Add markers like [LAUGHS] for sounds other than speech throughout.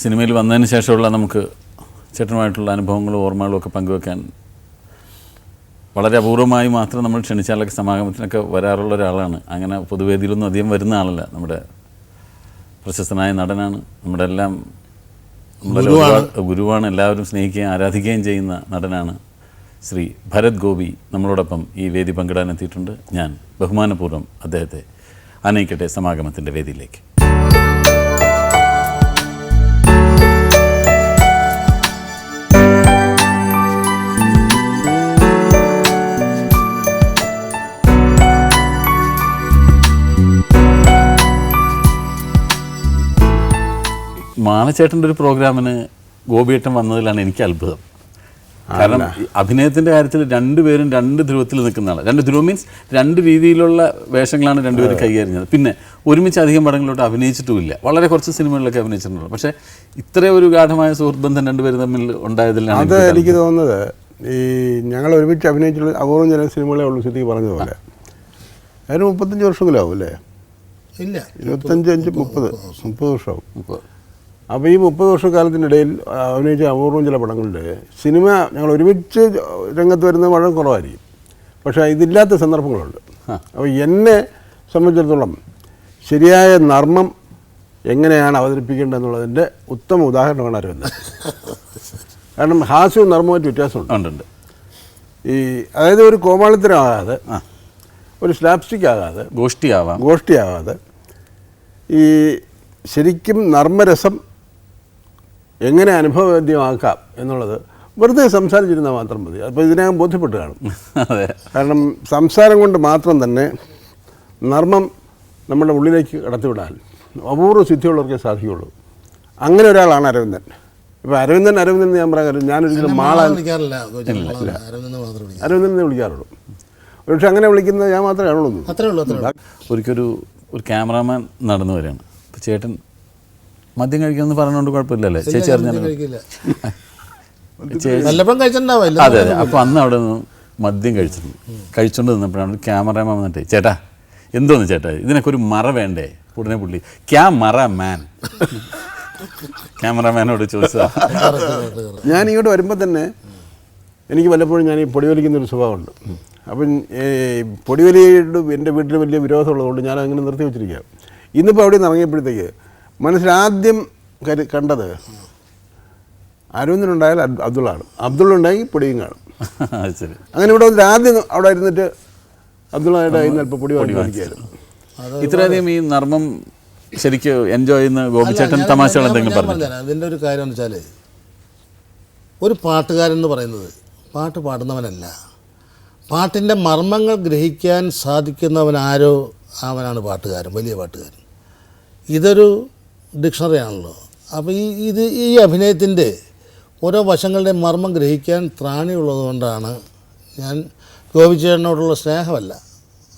സിനിമയിൽ വന്നതിന് ശേഷമുള്ള നമുക്ക് ചേട്ടനുമായിട്ടുള്ള അനുഭവങ്ങളും ഓർമ്മകളും ഒക്കെ പങ്കുവെക്കാൻ വളരെ അപൂർവമായി മാത്രം നമ്മൾ ക്ഷണിച്ചാലൊക്കെ സമാഗമത്തിനൊക്കെ വരാറുള്ള ഒരാളാണ്. അങ്ങനെ പൊതുവേദിയിലൊന്നും അധികം വരുന്ന ആളല്ല. നമ്മുടെ പ്രശസ്തനായ നടനാണ്. നമ്മുടെ എല്ലാം ഗുരുവാണ്. എല്ലാവരും സ്നേഹിക്കുകയും ആരാധിക്കുകയും ചെയ്യുന്ന നടനാണ് ശ്രീ ഭരത് ഗോപി. നമ്മളോടൊപ്പം ഈ വേദി പങ്കിടാൻ എത്തിയിട്ടുണ്ട് ഞാൻ. ബഹുമാനപൂർവം അദ്ദേഹത്തെ ആനയിക്കട്ടെ സമാഗമത്തിന്റെ വേദിയിലേക്ക്. മാനച്ചേട്ടന്റെ ഒരു പ്രോഗ്രാമിന് ഗോപിയേട്ടൻ വന്നതിലാണ് എനിക്ക് അത്ഭുതം. കാരണം അഭിനയത്തിന്റെ അഭിനയത്തിന്റെ കാര്യത്തിൽ രണ്ടുപേരും രണ്ട് ധ്രുവത്തിൽ നിൽക്കുന്നതാണ്. രണ്ട് ധ്രുവം മീൻസ് രണ്ട് രീതിയിലുള്ള വേഷങ്ങളാണ് രണ്ടുപേരും കൈകാര്യം പിന്നെ ഒരുമിച്ച് അധികം പടങ്ങളിലോട്ട് അഭിനയിച്ചിട്ടുമില്ല. വളരെ കുറച്ച് സിനിമകളിലൊക്കെ അഭിനയിച്ചിട്ടുണ്ട്. പക്ഷേ ഇത്രയും ഒരു ഗാഠമായ സുഹൃത്ത് ബന്ധം രണ്ടുപേരും തമ്മിൽ ഉണ്ടായതിലാണ് അത് എനിക്ക് തോന്നുന്നത് ഈ ഞങ്ങൾ ഒരുമിച്ച് അഭിനയിച്ചുള്ള അപൂർവം ചില സിനിമകളെ ഉള്ളൂ ശരിക്കും പറഞ്ഞതുപോലെ അതിന് മുപ്പത്തഞ്ച് വർഷമെങ്കിലാവും അല്ലേ? ഇല്ല. ഇരുപത്തഞ്ച് അഞ്ച് മുപ്പത്. മുപ്പത് വർഷമാവും. ഇപ്പോൾ അപ്പോൾ ഈ മുപ്പത് വർഷക്കാലത്തിനിടയിൽ അഭിനയിച്ച അപൂർവം ചില പടങ്ങളിൽ സിനിമ ഞങ്ങൾ ഒരുമിച്ച് രംഗത്ത് വരുന്ന വളരെ കുറവായിരിക്കും. പക്ഷേ ഇതില്ലാത്ത സന്ദർഭങ്ങളുണ്ട്. അപ്പോൾ എന്നെ സംബന്ധിച്ചിടത്തോളം ശരിയായ നർമ്മം എങ്ങനെയാണ് അവതരിപ്പിക്കേണ്ടത് എന്നുള്ളതിന്റെ ഉത്തമ ഉദാഹരണമാണ് അരവിന്ദ്. [LAUGHS] കാരണം ഹാസ്യവും നർമ്മമായിട്ട് വ്യത്യാസമുണ്ട്. ഈ അതായത് ഒരു കോമാളിത്തരമാകാതെ ഒരു സ്ലാപ്സ്റ്റിക് ആകാതെ ഗോഷ്ഠിയാവാം ഗോഷ്ടിയാവാതെ ഈ ശരിക്കും നർമ്മരസം എങ്ങനെ അനുഭവവേദ്യമാക്കാം എന്നുള്ളത് വെറുതെ സംസാരിച്ചിരുന്നാൽ മാത്രം മതി. അപ്പോൾ ഇതിനകം ബോധ്യപ്പെട്ട് കാണും. അതെ. കാരണം സംസാരം കൊണ്ട് മാത്രം തന്നെ നർമ്മം നമ്മുടെ ഉള്ളിലേക്ക് കടത്തിവിടാൻ അപൂർവ സിദ്ധിയുള്ളവർക്കേ സാധിക്കുകയുള്ളൂ. അങ്ങനെ ഒരാളാണ് അരവിന്ദൻ. ഇപ്പോൾ അരവിന്ദൻ അരവിന്ദൻ എന്ന് ഞാൻ പറയാൻ കാര്യം ഞാനൊരിക്കലും അരവിന്ദൻ എന്നേ വിളിക്കാറുള്ളൂ. പക്ഷെ അങ്ങനെ വിളിക്കുന്നത് ഞാൻ മാത്രമേ കാണുള്ളൂ അത്രേ ഉള്ളൂ അത്രേ ഉള്ളൂ. ഒരിക്കലൊരു ഒരു ക്യാമറാമാൻ നടന്നു വരികയാണ്. അപ്പോൾ ചേട്ടൻ മദ്യം കഴിക്കുമെന്ന് പറഞ്ഞുകൊണ്ട് കുഴപ്പമില്ലല്ലേ? ചേച്ചി അറിഞ്ഞാലും കഴിക്കില്ല. [LAUGHS] ചേ- വല്ലപ്പോഴും കഴിച്ചിട്ടുണ്ടാവും ഇല്ല അതെ അതെ. അപ്പോൾ അന്ന് അവിടെ നിന്ന് മദ്യം കഴിച്ചിരുന്നു. കഴിച്ചുകൊണ്ട് നിന്നപ്പോഴാണ് ക്യാമറമാൻ വന്നിട്ട് ചേട്ടാ എന്തോന്ന് ചേട്ടാ? ഇതിനൊക്കെ ഒരു മറ വേണ്ടേ? ഉടനെ പുള്ളി ക്യാ മറ മാൻ. ക്യാമറമാനോട് ചോദിച്ചതാ. ഞാൻ ഇങ്ങോട്ട് വരുമ്പോൾ തന്നെ എനിക്ക് വല്ലപ്പോഴും ഞാൻ ഈ പൊടിവലിക്കുന്ന ഒരു സ്വഭാവമുണ്ട്. അപ്പം പൊടി പൊടിവലിയോട് എന്റെ വീട്ടിൽ വലിയ വിരോധമുള്ളതുകൊണ്ട് ഞാൻ അങ്ങനെ നിർത്തി വെച്ചിരിക്കുക ഇന്നിപ്പോൾ അവിടെ നിന്ന് ഇറങ്ങിയപ്പോഴത്തേക്ക് മനസ്സിലാദ്യം കരു കണ്ടത് അരവിന്ദനുണ്ടായാൽ അബ്ദുള്ള കാണും അബ്ദുള്ള പൊടിയും കാണും. ശരി. അങ്ങനെ ഇവിടെ വന്നിട്ട് ആദ്യം അവിടെ ഇരുന്നിട്ട് അബ്ദുള്ളയുടെ കയ്യിൽ നിന്ന് അല്പം പൊടി വാങ്ങി കഴിക്കായിരുന്നു ഇത്രയധികം ഈ നർമ്മം ശരിക്കും എൻജോയ് ചെയ്യുന്ന ഗോപിച്ചേട്ടൻ തമാശകൾ എന്തെങ്കിലും പറഞ്ഞു അതിന്റെ ഒരു കാര്യം എന്ന് വെച്ചാൽ ഒരു പാട്ടുകാരൻ എന്ന് പറയുന്നത് പാട്ട് പാടുന്നവനല്ല. പാട്ടിന്റെ മർമ്മങ്ങൾ ഗ്രഹിക്കാൻ സാധിക്കുന്നവൻ ആരോ അവനാണ് പാട്ടുകാരൻ വലിയ പാട്ടുകാരൻ. ഇതൊരു ഡിക്ഷണറി ആണല്ലോ അപ്പോൾ ഈ ഇത് ഈ അഭിനയത്തിന്റെ ഓരോ വശങ്ങളുടെ മർമ്മം ഗ്രഹിക്കാൻ ത്രാണിയുള്ളത് കൊണ്ടാണ് ഞാൻ ഗോപിച്ചേട്ടനോടുള്ള സ്നേഹമല്ല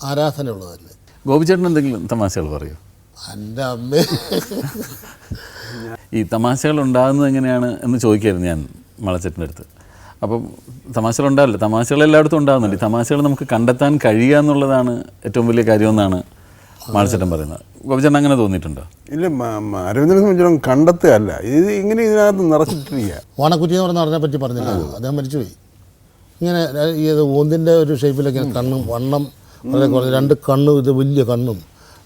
ആരാധനയുള്ളത് തന്നെ. ഗോപിച്ചേട്ടൻ എന്തെങ്കിലും തമാശകൾ പറയൂ? എന്റെ അമ്മ. ഈ തമാശകൾ ഉണ്ടാകുന്നത് എങ്ങനെയാണ് എന്ന് ചോദിക്കായിരുന്നു ഞാൻ മളച്ചേട്ടന്റെ അടുത്ത്. അപ്പം തമാശകൾ ഉണ്ടാവില്ല തമാശകൾ എല്ലായിടത്തും ഉണ്ടാകുന്നുണ്ട്. ഈ തമാശകൾ നമുക്ക് കണ്ടെത്താൻ കഴിയുക എന്നുള്ളതാണ് ഏറ്റവും വലിയ കാര്യമെന്നാണ് മാളച്ചേട്ടൻ പറയുന്നത്. ഗോപിച്ചേട്ടൻ അങ്ങനെ തോന്നിയിട്ടുണ്ടോ? ഇല്ല അരവിന്ദനെ സംബന്ധിച്ചിടത്തോളം കണ്ടെത്തുകയല്ല ഇത് ഇങ്ങനെ ഇതിനകത്ത് നിറച്ചിട്ടില്ല ഓണക്കുറ്റി എന്ന് പറഞ്ഞ നടനെ പറ്റി പറഞ്ഞില്ല. അദ്ദേഹം മരിച്ചുപോയി. ഇങ്ങനെ ഈ ഇത് ഓന്തിന്റെ ഒരു ഷേപ്പിലൊക്കെ കണ്ണും വണ്ണം വളരെ കുറച്ച് രണ്ട് കണ്ണും ഇത് വലിയ കണ്ണും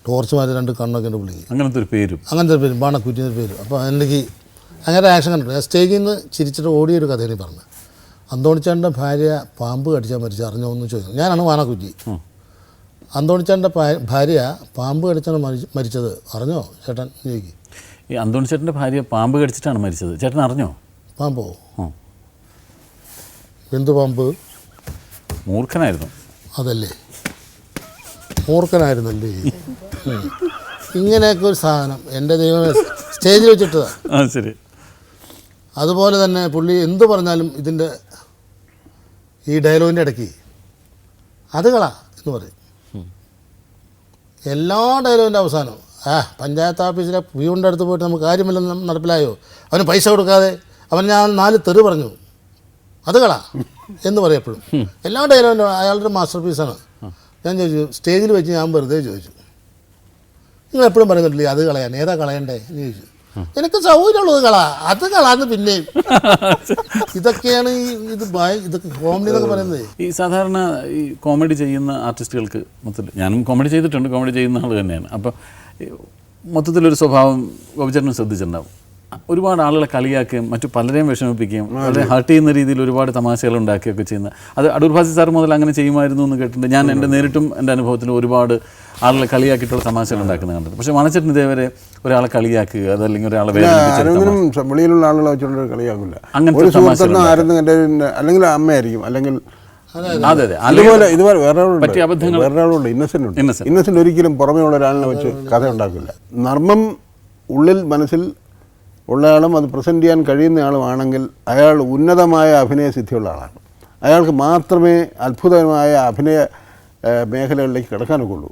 ടോർച്ച് മാറ്റി രണ്ട് കണ്ണൊക്കെ ഉണ്ട് പുള്ളിക്ക്. അങ്ങനത്തെ ഒരു പേരും. അങ്ങനത്തെ ഒരു പേര് ബാണക്കുറ്റി എന്നൊരു പേര്. അപ്പോൾ എനിക്ക് അങ്ങനെ ആക്ഷൻ കണ്ടു ഞാൻ സ്റ്റേജിൽ നിന്ന് ചിരിച്ചിട്ട് ഓടിയൊരു കഥയാണ് എനിക്ക് പറഞ്ഞു അന്തോണിച്ചാന്റെ ഭാര്യ പാമ്പ് കടിച്ചാൽ മരിച്ചു അറിഞ്ഞോ എന്ന് ചോദിച്ചു. ഞാനാണ് വാണക്കുറ്റി. അന്തോണിച്ചാന്റെ ഭാര്യ പാമ്പ് കടിച്ചാണ് മരിച്ച- മരിച്ചത്. അറിഞ്ഞോ ചേട്ടൻ ചോദിക്കും ഈ അന്തോണിച്ചേട്ടന്റെ ഭാര്യ പാമ്പ് കടിച്ചിട്ടാണ് മരിച്ചത്. ചേട്ടൻ അറിഞ്ഞോ? പാമ്പോ. എന്ത് പാമ്പ്? മൂർഖനായിരുന്നു. അതല്ലേ. മൂർഖനായിരുന്നല്ലേ. ഇങ്ങനെയൊക്കെ ഒരു സാധനം എന്റെ ദൈവമേ സ്റ്റേജിൽ വെച്ചിട്ടതാണ് ആ ശരി. അതുപോലെ തന്നെ പുള്ളി എന്തു പറഞ്ഞാലും ഇതിന്റെ ഈ ഡയലോഗിന്റെ ഇടയ്ക്ക് അതുകളാ കള എന്ന് പറയും. എല്ലാ ഡയലോഗിന്റെ അവസാനം. ആ പഞ്ചായത്ത് ഓഫീസിലെ വ്യൂവിന്റെ അടുത്ത് പോയിട്ട് നമുക്ക് കാര്യമില്ലെന്ന് നടപ്പിലായോ? അവന് പൈസ കൊടുക്കാതെ അവൻ ഞാൻ നാല് തെറി പറഞ്ഞു. അത് കളാ എന്ന് പറയപ്പോഴും എപ്പോഴും. എല്ലാ ഡയലോഗിന്റെ അയാളുടെ മാസ്റ്റർ പീസാണ്. ഞാൻ ചോദിച്ചു സ്റ്റേജിൽ വെച്ച് ഞാൻ വെറുതെ ചോദിച്ചു. നിങ്ങൾ എപ്പോഴും പറയുന്നുണ്ടല്ലേ അത് കളയാൻ ഏതാ കളയണ്ടേ എന്ന് ചോദിച്ചു. എനിക്ക് സൗകര്യമുള്ളത് കളാ. അത് കളാന്ന് പിന്നെയും. ഇതൊക്കെയാണ് ഈ ഇത് ഇതൊക്കെ കോമഡി എന്നൊക്കെ പറയുന്നത്. ഈ സാധാരണ ഈ കോമഡി ചെയ്യുന്ന ആർട്ടിസ്റ്റുകൾക്ക് മൊത്തത്തിൽ ഞാനും കോമഡി ചെയ്തിട്ടുണ്ട് കോമഡി ചെയ്യുന്ന ആൾ തന്നെയാണ്. അപ്പോൾ മൊത്തത്തിലൊരു സ്വഭാവം ഗോപിച്ചേട്ടനും ശ്രദ്ധിച്ചിട്ടുണ്ടാവും. ഒരുപാട് ആളുകളെ കളിയാക്കുകയും മറ്റു പലരെയും വിഷമിപ്പിക്കുകയും വളരെ ഹർട്ട് ചെയ്യുന്ന രീതിയിൽ ഒരുപാട് തമാശകൾ ഉണ്ടാക്കുകയൊക്കെ ചെയ്യുന്ന. അത് അടൂർ ഭാസി സാർ മുതൽ അങ്ങനെ ചെയ്യുമായിരുന്നു എന്ന് കേട്ടിട്ടുണ്ട്. ഞാൻ എന്റെ നേരിട്ടും എന്റെ അനുഭവത്തിൽ ഒരുപാട് ആളുകളെ കളിയാക്കിയിട്ടുള്ള തമാശകൾ ഉണ്ടാക്കുന്നത് കണ്ടിട്ടുണ്ട്. പക്ഷെ മണച്ചേട്ടൻ ഇതേവരെ ഒരാളെ കളിയാക്കുക അതല്ലെങ്കിൽ ഒരാളെ ആരെങ്കിലും വെളിയിലുള്ള ആളുകളെ വെച്ചുകൊണ്ട് കളിയാക്കില്ല അങ്ങനത്തെ ഒരു സുഹൃത്തെന്നോ തമാശകളുണ്ടാക്കാം. എന്റെ അല്ലെങ്കിൽ അമ്മയായിരിക്കും അല്ലെങ്കിൽ അതെ അതെ. അതുപോലെ ഇതുപോലെ വേറെ ആളുണ്ട് പറ്റിയ അബദ്ധങ്ങൾ- വേറെ ആളുണ്ട് ഉണ്ട്. ഇന്നസെന്റ് ഒരിക്കലും പുറമേ ഉള്ള ഒരാളിനെ വെച്ച് കഥ ഉണ്ടാക്കില്ല. നർമ്മം ഉള്ളിൽ മനസ്സിൽ ഉള്ളയാളും അത് പ്രസന്റ് ചെയ്യാൻ കഴിയുന്ന ആണെങ്കിൽ അയാൾ ഉന്നതമായ അഭിനയ സിദ്ധിയുള്ള ആളാണ്. അയാൾക്ക് മാത്രമേ അത്ഭുതമായ അഭിനയ മേഖലകളിലേക്ക് കിടക്കാനൊക്കെ ഉള്ളൂ.